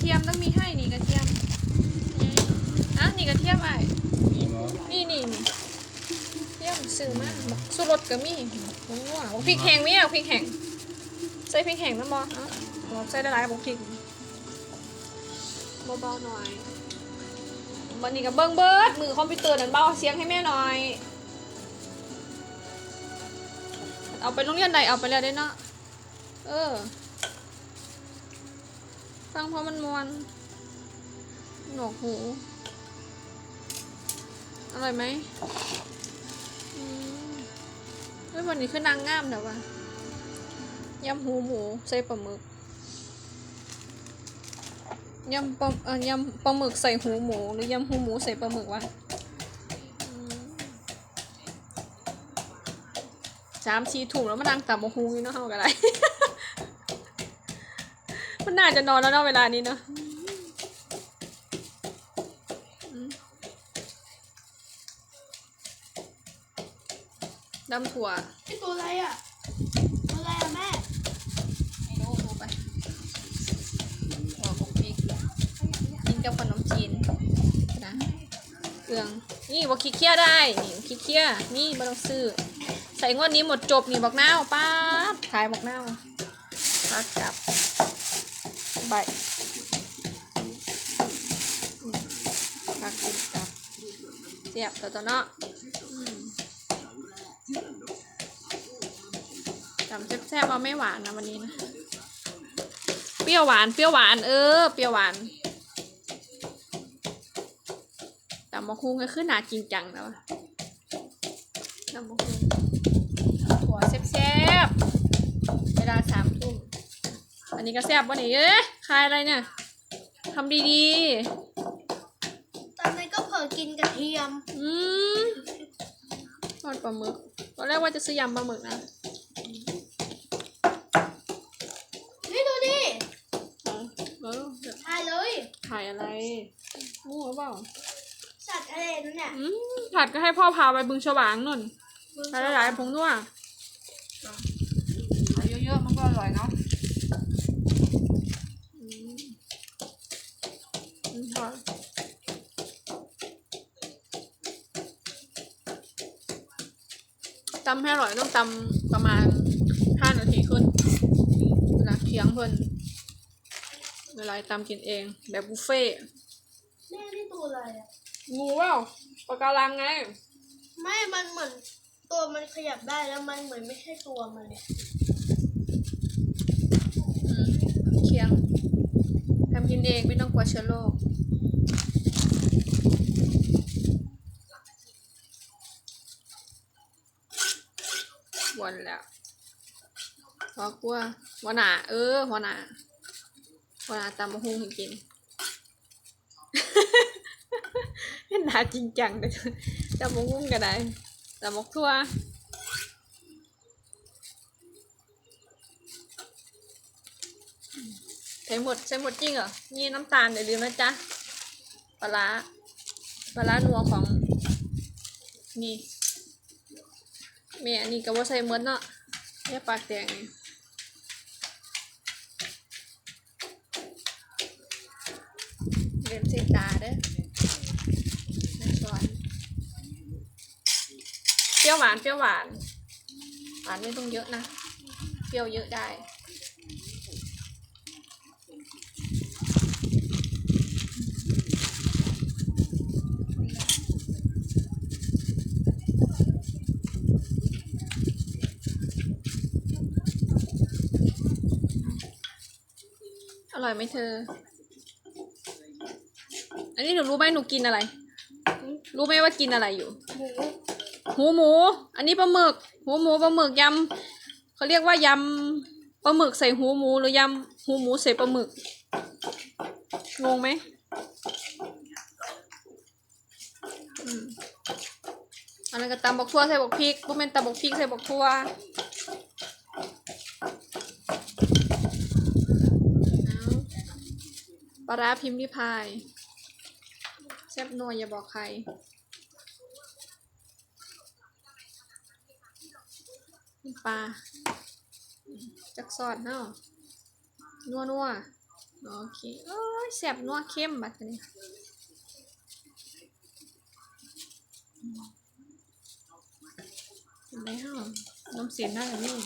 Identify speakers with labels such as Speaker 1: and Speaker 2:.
Speaker 1: เทียมต้องมีให้นี่กระเทียมนี่อะนี่กระเทียมไอ้นี่นี่นี่เทียมซื้อมากสู้รสก็มีโอ้โหบอกพริกแห้งมีอะพริกแห้งใส่พริกแห้งน้ำบออะบอกใส่ได้หลายบอกพริกเบาๆหน่อยวันนี้ก็เบิ้งเบิดมือคอมพิวเตอร์นั่นเบาเสียงให้แม่หน่อย เอาไปโรงเรียนใดเอาไปแล้วได้เนาะเออ ฟังเพราะมันมวนหนวกหู อร่อยไหมอืมเฮ้ยวันนี้คือนางงามเดี๋ยววะยำหูหมูใส่ปลาหมึกยำปลาเอ่อยำปลาหมึกใส่หูหมู หรือยำหูหมูใส่ปลาหมึกวะสามชีถุงแล้วมานั่งตับมะฮูอยู่เนาะเฮากันไร มันน่าจะนอนแล้วเนาะเวลานี้เนาะอืมดำถั่ว
Speaker 2: ไอตัวอะไรอะ ตัวอะไรอะแม่
Speaker 1: ไม่รู้ดูไปหัวของพริกกินกับขนมจีนนะเครื่อง นี่บอกขี้เคี้ยได้ นี่ขี้เคี้ยนี่ไม่ต้องซื้อ ใส่งวดนี้หมดจบนี่บอกน้าวป้าบขายบอกน้าวปักกลับ ใบอืมปักกินกับเสียบตัวตัวเนาะจำแซ่บๆเอาไม่หวานนะวันนี้นะ เปรี้ยวหวาน เปรี้ยวหวาน เออ เปรี้ยวหวานแต่มะคุงก็ขึ้นหนาจริงจังแล้วตำมะคุงหัวแซ่บๆเวลาสามทุ่ม อันนี้ก็แซ่บวะนี่เอ๊ะคายอะไรเนี่ยทำดี
Speaker 2: ตอนนั้นก็เผลอกินกระเทียม
Speaker 1: ๆ อืมทอดปลาหมึก ตอนแรกว่าจะซื้อยำปลาหมึกนะ
Speaker 2: นี่ดูดิ
Speaker 1: เอาเออ
Speaker 2: ถ่ายเลย
Speaker 1: ถ่ายอะไรมั่วเปล่า
Speaker 2: สัตว์อะไรนั่นเนี่ย
Speaker 1: อืมผัดก็ให้พ่อพาไปบึงฉวางนุ่นใส่หลายๆผงนัวใส่เยอะๆมันก็อร่อยเนาะอืมอืมพอ ตำให้อร่อยต้องตำประมาณห้านาทีขึ้นเวลาเคียงเพิ่นเวลาตำกินเอง แบบบุฟเฟ่ต์
Speaker 2: แม่นี่ตัวอะไรอะ
Speaker 1: งูเปล่าปะการังไง
Speaker 2: ไม่ มันเหมือนตัวมันขยับได้แล้วมันเหมือนไม่ใช่ตัวมันเนี่ย
Speaker 1: อืมเคียงทำกินเองไม่ต้องกลัวเชื้อโรค วนแล้วพอกลัวหัวหน้าเออหัวหน้าหัวหน้าตำมะฮุงให้กินเห็นหน้าจริงจังเลยตำมะฮุงก็ได้ตำมะทั่วใช้หมดใช้หมดจริงเหรอนี่น้ำตาลอย่าลืมนะจ๊ะปลาปลาร้านัวของนี่ แม่อันนี้ก็ว่าใส่หมือนเนาะแม่ปากแดงนี่เรียนใส่ตาเด้อแม่สอนเปรี้ยวหวานเปรี้ยวหวาน หวานไม่ต้องเยอะนะ เปรี้ยวเยอะได้ ร่อยไหมเธอ อันนี้หนูรู้ไหมหนูกินอะไร รู้ไหมว่ากินอะไรอยู่
Speaker 2: หมู
Speaker 1: หมู อันนี้ปลาหมึก หูหมูปลาหมึกยำเขาเรียกว่ายำปลาหมึกใส่หูหมูหรือยำหูหมูใส่ปลาหมึก งงไหมอันนั้นก็ตำบักทั่วใส่บักพริกพวกเป็นตำบักพริกใส่บักทั่วเอา ปลาพิมพ์ริพายแซ่บนัวอย่าบอกใคร ปลาจักซอดเนาะนัวนัวโอเคโอ้ยแซ่บนัวเข้มบัดนี้เห็นไหมฮะน้ำเสียงได้แบบนี้